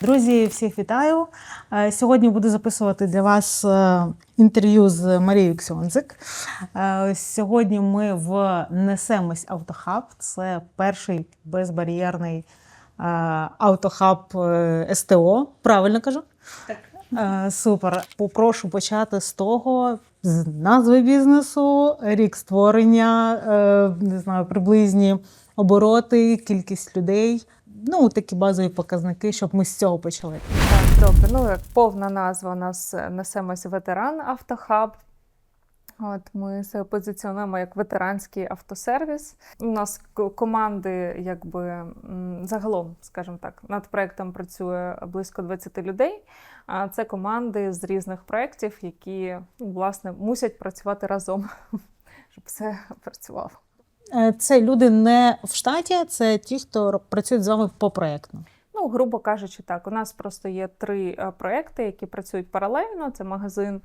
Друзі, всіх вітаю. Е, Сьогодні буду записувати для вас е, інтерв'ю з Марією Ксьонзик. Е, Сьогодні ми в Несемось Автохаб. Це перший безбар'єрний автохаб СТО. Правильно кажу? Так. Супер. Попрошу почати з того, з назви бізнесу, рік створення, не знаю, приблизні обороти, кількість людей. Ну, такі базові показники, щоб ми з цього почали. Так, добре. Ну, як повна назва у нас е, несемось ветеран автохаб. От ми себе позиціонуємо як ветеранський автосервіс. У нас команди, якби загалом, скажімо так, над проектом працює близько 20 людей. А це команди з різних проєктів, які власне мусять працювати разом, щоб все працювало. Е, Це люди не в штаті, це ті, хто працюють з вами попроєктно. Ну, грубо кажучи, так. У нас просто є три е, проекти, які працюють паралельно: це магазин, е,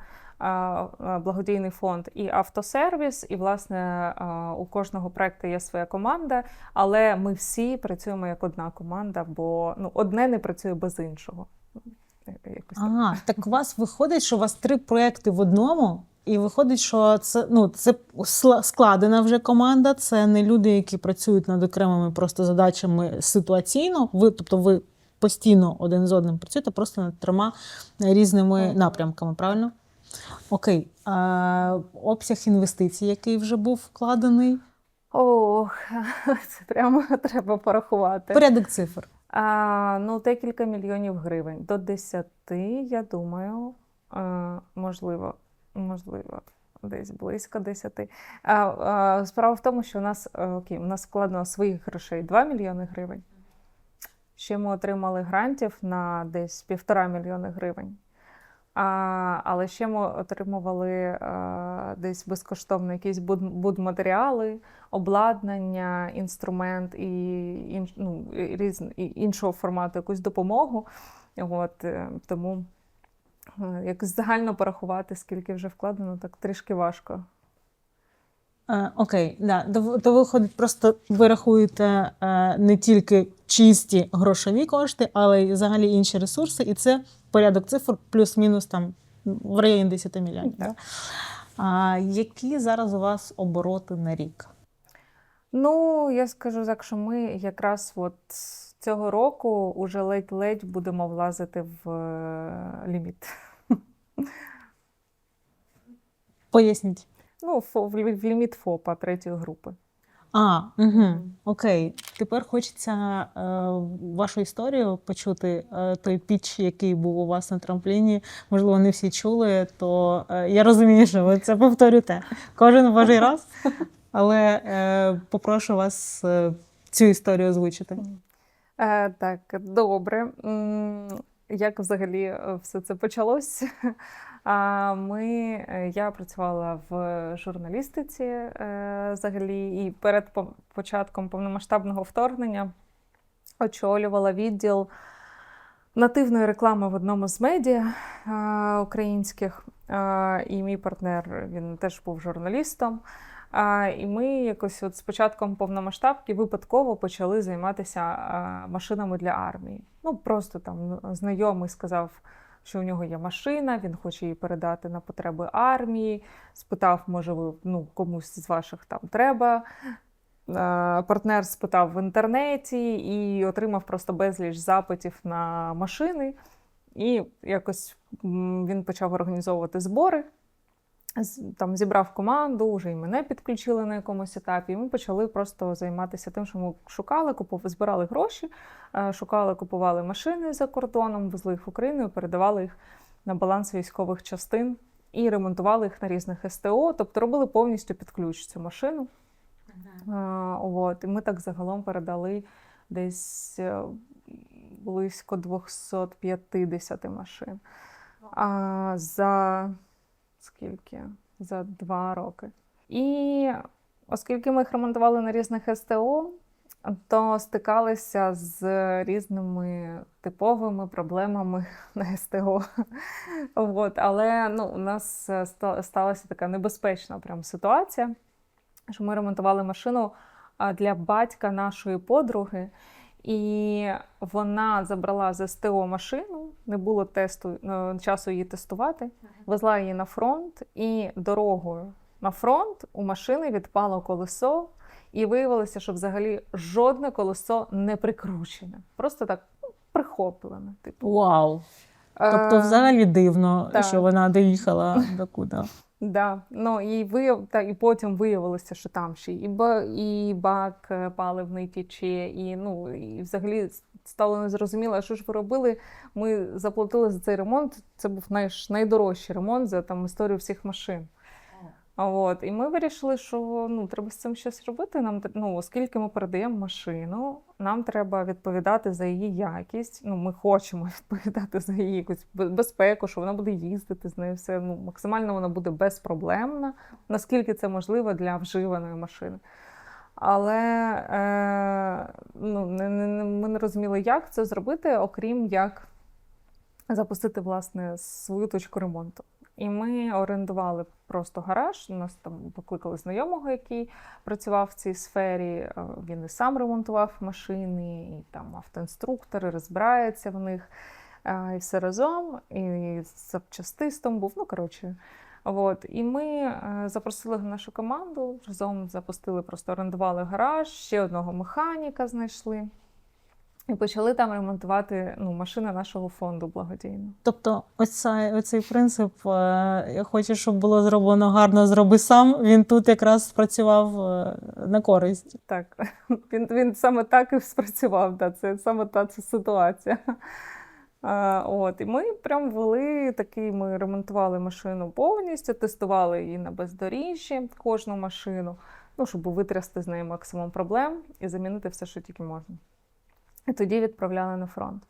благодійний фонд і автосервіс. І, власне, у кожного проекту є своя команда, але ми всі працюємо як одна команда, бо ну, одне не працює без іншого. Якось. Ага, так у вас виходить, що у вас три проекти в одному, і виходить, що це ну це складена вже команда. Це не люди, які працюють над окремими просто задачами ситуаційно. Ви, тобто, ви постійно один з одним працюєте просто над трьома різними напрямками, правильно? Окей. А, обсяг інвестицій, який вже був вкладений. Ох, це прямо треба порахувати. Порядок цифр. А, ну, декілька мільйонів гривень. До 10, я думаю, а, можливо, можливо, десь близько 10. А, а, справа в тому, що у нас, е, окей, у нас складно своїх грошей 2 мільйони гривень. Ще ми отримали грантів на десь півтора мільйони гривень. А, але ще ми отримували а, десь безкоштовно якісь буд- будматеріали, обладнання, інструмент і, інш, ну, різ, і іншого формату якусь допомогу. От, е, тому е, якось загально порахувати, скільки вже вкладено, так трішки важко. Е, Окей, да. то, то виходить, просто ви рахуєте е, не тільки чисті грошові кошти, але й взагалі інші ресурси, і це порядок цифр плюс-мінус там в районі 10 мільйонів. Да? А, які зараз у вас обороти на рік? Ну, я скажу так, що ми якраз от цього року уже ледь-ледь будемо влазити в е, ліміт. Поясніть. Ну, в в ліміт ФОПа третьої групи. А, угу. окей. Тепер хочеться е, вашу історію почути. Е, той піч, який був у вас на трампліні, можливо, не всі чули, то е, я розумію, що ви це повторюєте кожен божий раз. Але е, попрошу вас е, цю історію озвучити. Е, так, добре. Як взагалі е, все це почалось? Ми, е, я працювала в журналістиці е, взагалі, і перед початком повномасштабного вторгнення очолювала відділ нативної реклами в одному з медіа українських. І мій партнер він теж був журналістом. А, і ми якось от з початком повномасштабки випадково почали займатися а, машинами для армії. Ну просто там знайомий сказав, що у нього є машина, він хоче її передати на потреби армії. Спитав, може, ви ну, комусь з ваших там треба. Партнер спитав в інтернеті і отримав просто безліч запитів на машини. І якось він почав організовувати збори там зібрав команду, вже і мене підключили на якомусь етапі. І ми почали просто займатися тим, що ми шукали, купували, збирали гроші, е, шукали, купували машини за кордоном, везли їх в Україну і передавали їх на баланс військових частин і ремонтували їх на різних СТО, тобто робили повністю під ключ цю машину. Е, От, і ми так загалом передали десь е, близько 250 машин. А за скільки? За два роки. І оскільки ми їх ремонтували на різних СТО, то стикалися з різними типовими проблемами на СТО. От, але ну, у нас е, сталася така небезпечна прям ситуація, що ми ремонтували машину для батька нашої подруги. І вона забрала з СТО машину, не було тесту е, часу її тестувати. Везла її на фронт, і дорогою на фронт у машини відпало колесо, і виявилося, що взагалі жодне колесо не прикручене. Просто так ну, прихоплене. Типу. Вау. Тобто, Е, взагалі дивно, так. що вона доїхала до куди. Да, ну і вияв... та, і потім виявилося, що там ще і, ба... і бак е, паливний тече, і ну і взагалі стало незрозуміло, що ж ви робили. Ми заплатили за цей ремонт. Це був найш... найдорожчий ремонт за там історію всіх машин. От, і ми вирішили, що ну треба з цим щось робити. Нам ну, оскільки ми передаємо машину, нам треба відповідати за її якість. Ну, ми хочемо відповідати за її якусь безпеку, що вона буде їздити з нею. Все ну максимально вона буде безпроблемна, наскільки це можливо для вживаної машини. Але е, ну, не, не- ми не розуміли, як це зробити, окрім як запустити власне свою точку ремонту. І ми орендували просто гараж. У нас там покликали знайомого, який працював в цій сфері. Е, Він і сам ремонтував машини, і там автоінструктори, розбирається в них. е, І все разом, і запчастистом був. Ну, коротше. От. І ми е, запросили нашу команду, разом запустили, просто орендували гараж, ще одного механіка знайшли. І почали там ремонтувати ну, машини нашого фонду благодійно. Тобто, ось цей, оцей принцип, е, я хочу, щоб було зроблено гарно, зроби сам. Він тут якраз спрацював е, на користь. Так, він, він саме так і спрацював. Да. Це саме та ця ситуація. А, от, і ми прям вели такий, ми ремонтували машину повністю, тестували її на бездоріжжі, кожну машину, ну, щоб витрясти з неї максимум проблем і замінити все, що тільки можна. І тоді відправляли на фронт.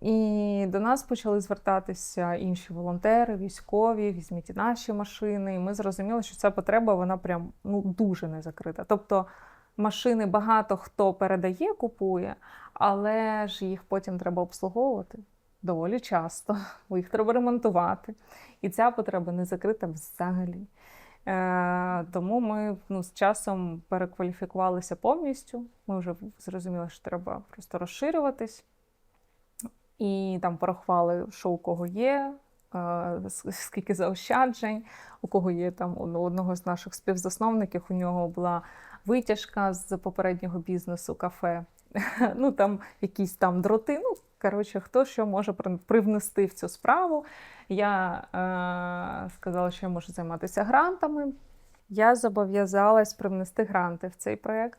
І до нас почали звертатися інші волонтери, військові, візьміть наші машини. І ми зрозуміли, що ця потреба вона прям ну дуже не закрита. Тобто машини багато хто передає, купує, але ж їх потім треба обслуговувати доволі часто, бо їх треба ремонтувати. І ця потреба не закрита взагалі. Е, тому ми ну, з часом перекваліфікувалися повністю. Ми вже зрозуміли, що треба просто розширюватись. І там порахували, що у кого є, е, скільки заощаджень, у кого є там у одного з наших співзасновників, у нього була витяжка з попереднього бізнесу кафе. Ну там якісь там дроти. Ну, коротше, хто що може при- привнести в цю справу. Я е, сказала, що я можу займатися грантами. Я зобов'язалась привнести гранти в цей проєкт,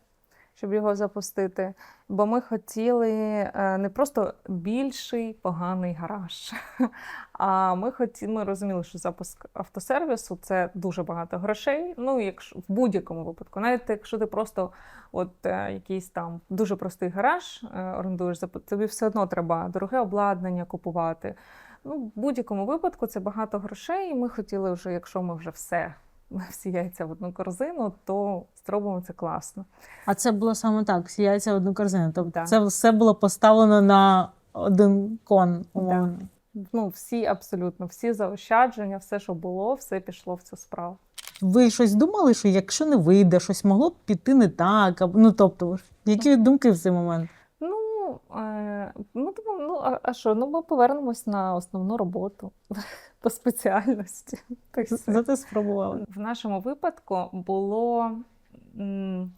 щоб його запустити. Бо ми хотіли е, не просто більший поганий гараж. А ми хоті, ми розуміли, що запуск автосервісу це дуже багато грошей. Ну, якщо в будь-якому випадку, навіть якщо ти просто от е, якийсь там дуже простий гараж е, орендуєш, тобі все одно треба дороге обладнання купувати. Ну, в будь-якому випадку це багато грошей, і ми хотіли вже, якщо ми вже все, всі яйця в одну корзину, то зробимо це класно. А це було саме так: всі яйця в одну корзину. Тобто, Так. це все було поставлено на один кон, умовно. Ну, всі абсолютно, всі заощадження, все, що було, все пішло в цю справу. Ви щось думали, що якщо не вийде, щось могло б піти не так? Ну тобто, які думки в цей момент? Ну, е, ну, думаю, ну а, а що? Ну, ми повернемось на основну роботу по спеціальності. Все. Зате спробували. В нашому випадку було м,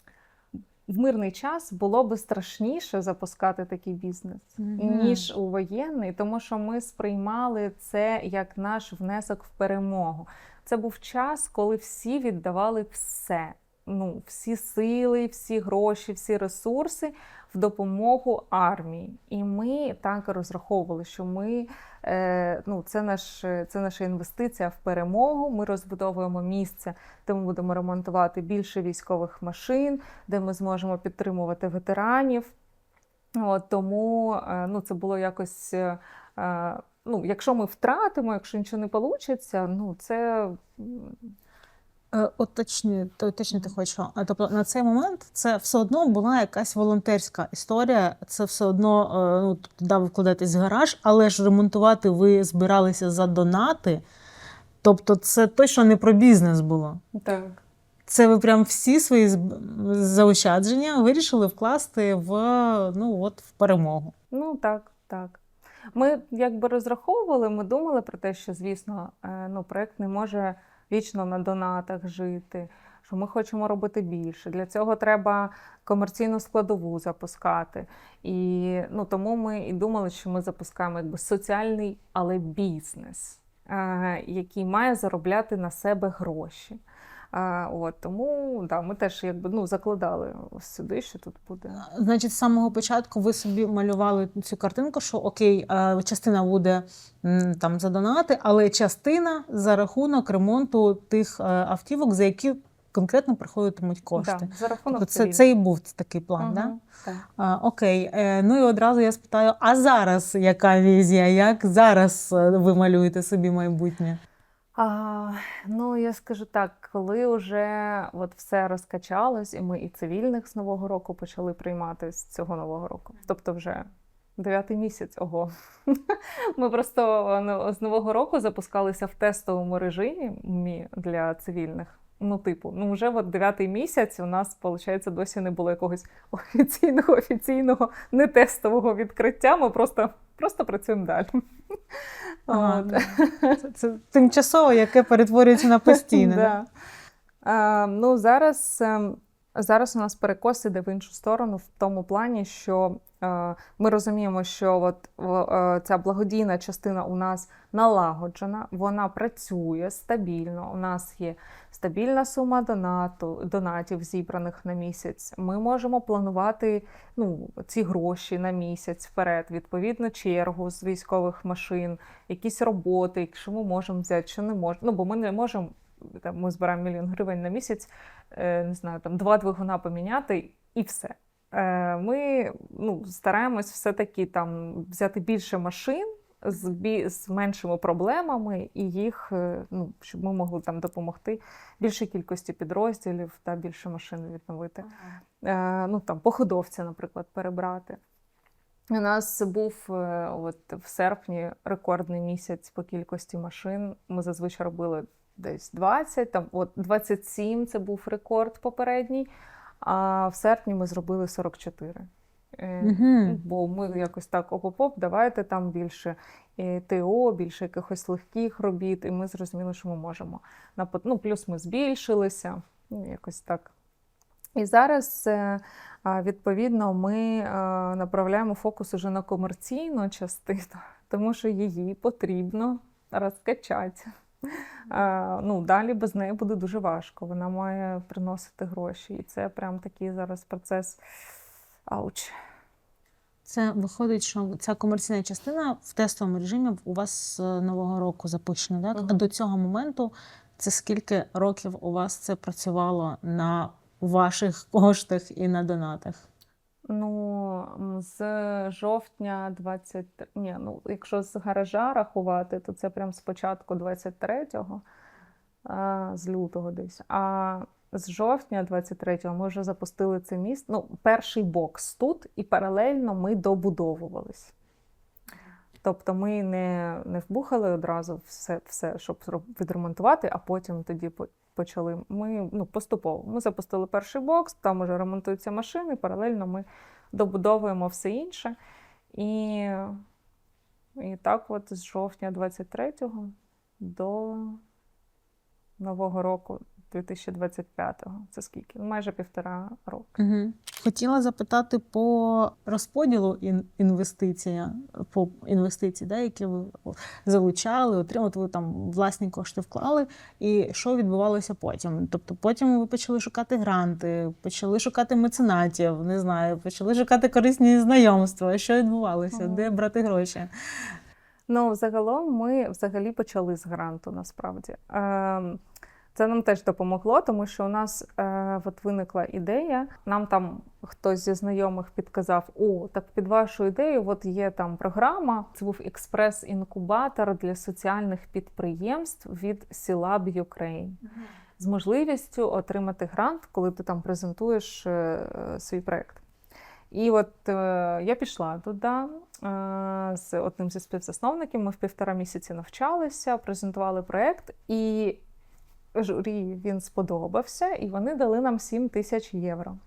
в мирний час було би страшніше запускати такий бізнес, ніж у воєнний, тому що ми сприймали це як наш внесок в перемогу. Це був час, коли всі віддавали все. Ну, всі сили, всі гроші, всі ресурси в допомогу армії. І ми так розраховували, що ми е, ну, це, наш, це наша інвестиція в перемогу. Ми розбудовуємо місце, де ми будемо ремонтувати більше військових машин, де ми зможемо підтримувати ветеранів. От, тому е, ну, це було якось. е, Ну, якщо ми втратимо, якщо нічого не вийде, ну це Уточню, то уточнити хочу. Тобто на цей момент це все одно була якась волонтерська історія. Це все одно е, ну, тобто, да, ви в гараж, але ж ремонтувати ви збиралися за донати. Тобто, це точно не про бізнес було. так. Це ви прям всі свої заощадження вирішили вкласти в, ну, от, в перемогу. Ну так, так. Ми якби розраховували, ми думали про те, що, звісно, е, ну, проект не може вічно на донатах жити, що ми хочемо робити більше. Для цього треба комерційну складову запускати. І ну, тому ми і думали, що ми запускаємо якби соціальний, але бізнес, е, який має заробляти на себе гроші. А, от, тому да, ми теж якби, ну, закладали сюди, що тут буде. Значить, з самого початку ви собі малювали цю картинку, що окей, частина буде там за донати, але частина за рахунок ремонту тих е, автівок, за які конкретно приходитимуть кошти. Да, за рахунок Тобто це, це і був такий план, да? Так? А, окей, е, ну і одразу я спитаю: а зараз яка візія? Як зараз е, ви малюєте собі майбутнє? А, ну, я скажу так, коли вже от все розкачалось, і ми і цивільних з Нового року почали приймати з цього нового року. Тобто вже дев'ятий місяць, ого. Ми просто ну, з Нового року запускалися в тестовому режимі для цивільних. Ну, типу, ну вже от дев'ятий місяць у нас, виходить, досі не було якогось офіційного, офіційного, не тестового відкриття. Ми просто, просто працюємо далі. Ага, От. Це, це тимчасово, яке перетворюється на постійне. Да. а, ну, зараз, ем, зараз у нас перекос іде в іншу сторону, в тому плані, що е, ми розуміємо, що от, е, ця благодійна частина у нас налагоджена, вона працює стабільно. У нас є стабільна сума донату, донатів, зібраних на місяць. Ми можемо планувати ну, ці гроші на місяць вперед, відповідно, чергу з військових машин, якісь роботи, якщо ми можемо взяти, що не можемо. Ну, бо ми не можемо там, ми збираємо мільйон гривень на місяць, е, не знаю, там два двигуна поміняти і все. Е, Ми ну, стараємось все-таки там взяти більше машин з, бі- з меншими проблемами, і їх, е, ну, щоб ми могли там допомогти більшій кількості підрозділів та більше машин відновити. Е, Ну, там, походовця, наприклад, перебрати. У нас був от, в серпні рекордний місяць по кількості машин. Ми зазвичай робили десь 20, там, от 27 це був рекорд попередній, а в серпні ми зробили 44. Е, Мгм. Бо ми якось так оп-оп, давайте там більше е, ТО, більше якихось легких робіт, і ми зрозуміли, що ми можемо. Ну, плюс ми збільшилися, ну, якось так. І зараз, е, відповідно, ми е, направляємо фокус уже на комерційну частину, тому що її потрібно розкачати. Е, Ну, далі без неї буде дуже важко. Вона має приносити гроші. І це прям такий зараз процес. Ауч. Це виходить, що ця комерційна частина в тестовому режимі у вас з нового року запущена, так? Мгм. А до цього моменту це скільки років у вас це працювало на ваших коштах і на донатах? Ну, з жовтня 20... Ні, ну, якщо з гаража рахувати, то це прям з початку 23-го, з лютого десь. А з жовтня 23-го ми вже запустили це місто. Ну, перший бокс тут, і паралельно ми добудовувались. Тобто ми не, не вбухали одразу все, все, щоб відремонтувати, а потім тоді почали. Ми ну, поступово. Ми запустили перший бокс, там уже ремонтуються машини, паралельно ми добудовуємо все інше. І, і так, от з жовтня 23-го до Нового року 2025-го. Це скільки? Ну, Майже півтора року. Угу. Хотіла запитати по розподілу ін- інвестицій, по інвестиції, да, які ви залучали, отримали, ви там власні кошти вклали, і що відбувалося потім? Тобто потім ви почали шукати гранти, почали шукати меценатів, не знаю, почали шукати корисні знайомства. Що відбувалося? Ага. Де брати гроші? Ну, загалом ми взагалі почали з гранту насправді. Ем, Це нам теж допомогло, тому що у нас е, от виникла ідея. Нам там хтось зі знайомих підказав: о, так під вашу ідею, от є там програма. Це був експрес-інкубатор для соціальних підприємств від Сілаб Ukraine з можливістю отримати грант, коли ти там презентуєш е, свій проект. І от е, я пішла туди е, з одним зі співзасновників. Ми в півтора місяці навчалися, презентували проект, і журі він сподобався, і вони дали нам 7 тисяч євро.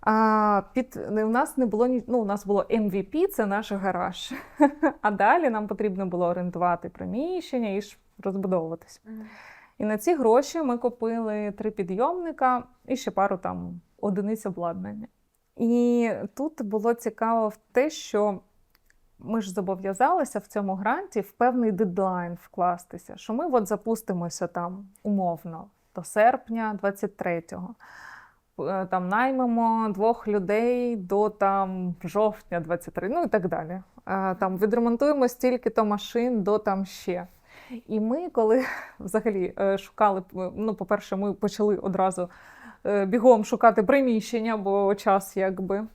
А під у нас не було. Ну, у нас було MVP, це наш гараж. А далі нам потрібно було орендувати приміщення і ж розбудовуватися. І на ці гроші ми купили три підйомника і ще пару там одиниць обладнання. І тут було цікаво в те, що ми ж зобов'язалися в цьому гранті в певний дедлайн вкластися, що ми от запустимося там умовно до серпня 23-го. Е, Там наймемо двох людей до там жовтня 23, ну і так далі. Е, Там відремонтуємо стільки-то машин до там ще. І ми, коли взагалі е, шукали, ну, по-перше, ми почали одразу бігом шукати приміщення, бо час якби.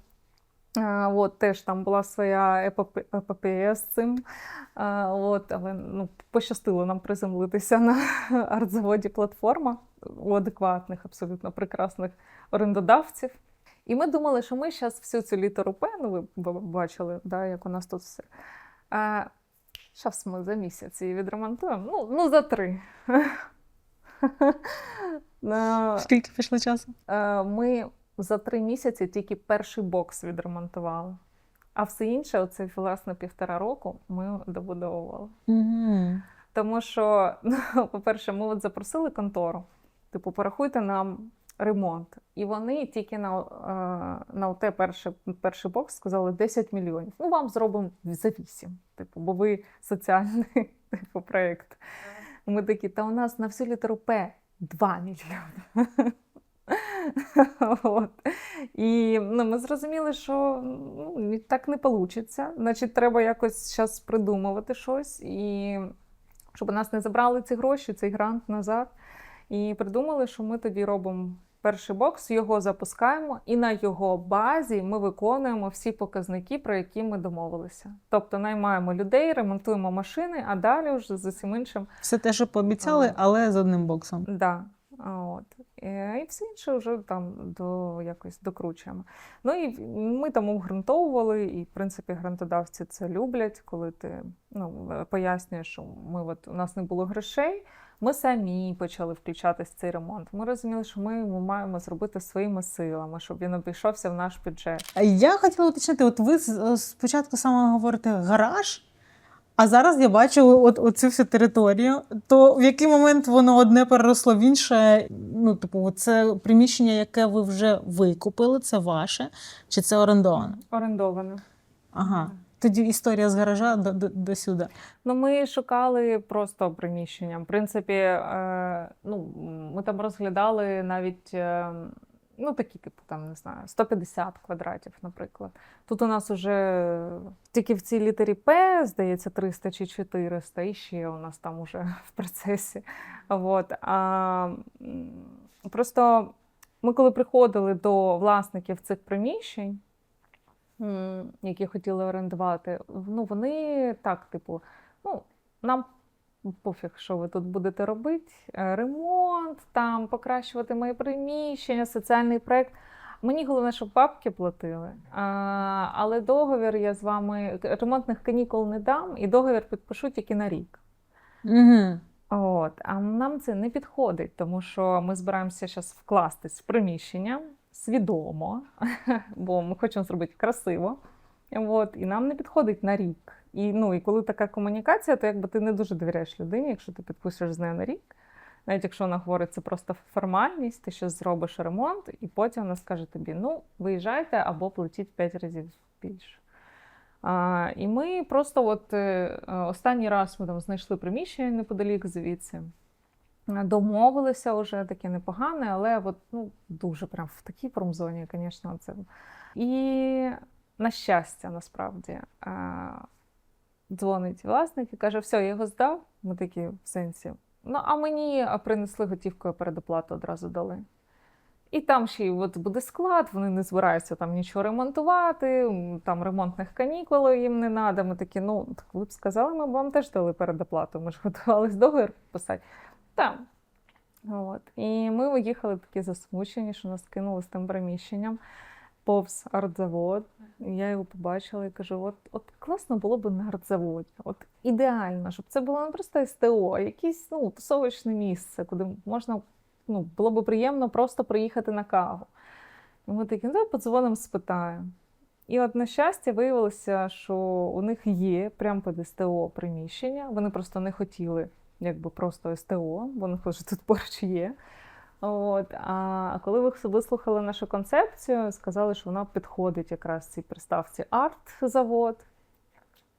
От теж там була своя епопе- епопея з цим. От, але ну, пощастило нам приземлитися на артзаводі платформа у адекватних, абсолютно прекрасних орендодавців. І ми думали, що ми зараз всю цю літеру П, ну ви бачили, да, як у нас тут все. А, Зараз ми за місяць її відремонтуємо. Ну, ну за три. Скільки пішло часу? Ми за три місяці тільки перший бокс відремонтували. А все інше, оце власне півтора року, ми добудовували. Угу. Тому що, ну, по-перше, ми от запросили контору, типу, порахуйте нам ремонт. І вони тільки на, е, на те перший, перший бокс сказали 10 мільйонів. Ну, вам зробимо за 8, типу, бо ви соціальний типу, проєкт. Ми такі, та у нас на всю літеру П 2 мільйони. От. І ну, ми зрозуміли, що ну, так не вийде. Значить, треба якось зараз придумувати щось, і щоб у нас не забрали ці гроші, цей грант назад. І придумали, що ми тоді робимо перший бокс, його запускаємо, і на його базі ми виконуємо всі показники, про які ми домовилися. Тобто наймаємо людей, ремонтуємо машини, а далі вже з усім іншим Все те, що пообіцяли, але з одним боксом. Да. От. Е, І все інше вже там до, якось докручуємо. Ну і ми там обґрунтовували, і в принципі грантодавці це люблять, коли ти ну, е, пояснюєш, що ми от, у нас не було грошей. Ми самі почали включатись в цей ремонт. Ми розуміли, що ми його маємо зробити своїми силами, щоб він обійшовся в наш бюджет. Я хотіла уточнити, от ви спочатку саме говорите гараж, а зараз я бачу от, оцю всю територію. То в який момент воно одне переросло в інше? Ну, типу, це приміщення, яке ви вже викупили, це ваше, чи це орендоване? Орендоване. Ага. Тоді історія з гаража до, до, до сюди. Ну, ми шукали просто приміщення. В принципі, е, ну, ми там розглядали навіть е, ну, такі, типу, там, не знаю, 150 квадратів, наприклад. Тут у нас уже тільки в цій літері П, здається, 300 чи 400, і ще у нас там уже в процесі. Вот. А, просто ми, коли приходили до власників цих приміщень, які хотіли орендувати, ну вони так, типу, ну, нам пофіг, що ви тут будете робити. е, Ремонт, там покращувати моє приміщення, соціальний проєкт. Мені головне, щоб бабки платили. А, але договір я з вами ремонтних канікул не дам, і договір підпишу тільки на рік. Угу. От, а нам це не підходить, тому що ми збираємося зараз вкластись в приміщення свідомо, бо ми хочемо зробити красиво. От, і нам не підходить на рік. І, ну, і коли така комунікація, то якби ти не дуже довіряєш людині, якщо ти підпишеш з нею на рік. Навіть якщо вона говорить, це просто формальність, ти щось зробиш ремонт, і потім вона скаже тобі: ну, виїжджайте або платіть 5 разів більше. А, і ми просто от е, останній раз ми там знайшли приміщення неподалік звідси. Домовилися вже таке непогане, але от, ну, дуже прям в такій промзоні, звісно, це. І на щастя, насправді, дзвонить власник і каже: все, я його здав. Ми такі в сенсі. Ну, а мені принесли готівкою передоплату одразу дали. І там ще й от буде склад, вони не збираються там нічого ремонтувати, там ремонтних канікул їм не треба. Ми такі, ну, так ви б сказали, ми б вам теж дали передоплату. Ми ж готувалися договір писати. Там. От. І ми виїхали такі засмучені, що нас кинули з тим приміщенням. Повз артзавод. Я його побачила і кажу: от, от класно було б на артзаводі. От ідеально, щоб це було не просто СТО, а якесь ну, тусовочне місце, куди можна ну, було б приємно просто приїхати на каву. І ми такі, ну, давай подзвонимо, спитаємо. І от, на щастя, виявилося, що у них є прямо під СТО приміщення. Вони просто не хотіли, якби просто СТО, бо них вже тут поруч є. От, а коли ви вислухали нашу концепцію, сказали, що вона підходить якраз цій приставці арт-завод.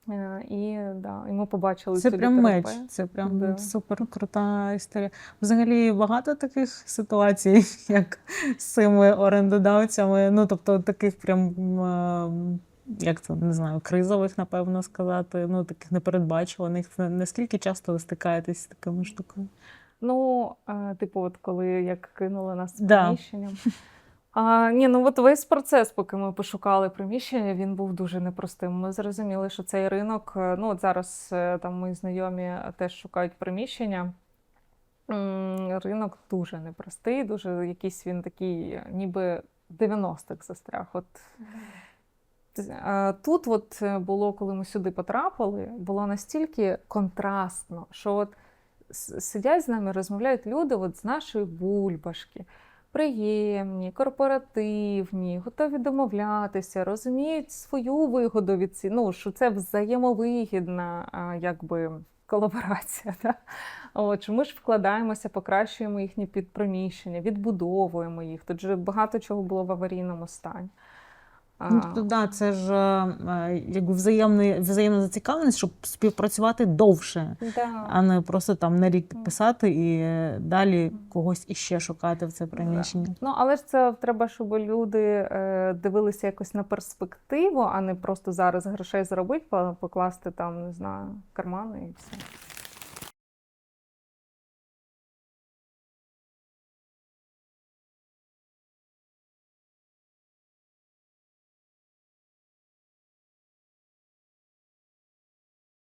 Е, І, да, і ми побачили Це цю прям меч, це прям Да. супер крута історія. Взагалі багато таких ситуацій, як з цими орендодавцями. Ну, тобто, таких прям. Як це не знаю, кризових, напевно, сказати, ну таких непередбачуваних. Наскільки часто ви стикаєтесь з такими штуками? Ну, е, типу, от коли як кинули нас з Да. приміщенням. А, ні, ну от весь процес, поки ми пошукали приміщення, він був дуже непростим. Ми зрозуміли, що цей ринок, е, ну от зараз е, там мої знайомі теж шукають приміщення. Ринок дуже непростий, дуже якийсь він такий, е, ніби 90-х застряг. От Е, Тут от е, було, коли ми сюди потрапили, було настільки контрастно, що от сидять з нами, розмовляють люди от з нашої бульбашки. Приємні, корпоративні, готові домовлятися, розуміють свою вигоду від ці, ну, що це взаємовигідна якби, колаборація. Да? От, що ми ж вкладаємося, покращуємо їхні підприміщення, відбудовуємо їх. Тут же багато чого було в аварійному стані. Ну, тобто, да, це ж е, якби взаємний, взаємна зацікавленість, щоб співпрацювати довше, да. а не просто там на рік підписати і е, далі когось іще шукати в це приміщення. Ну, але ж це треба, щоб люди е, дивилися якось на перспективу, а не просто зараз грошей заробити, покласти там, не знаю, кармани і все.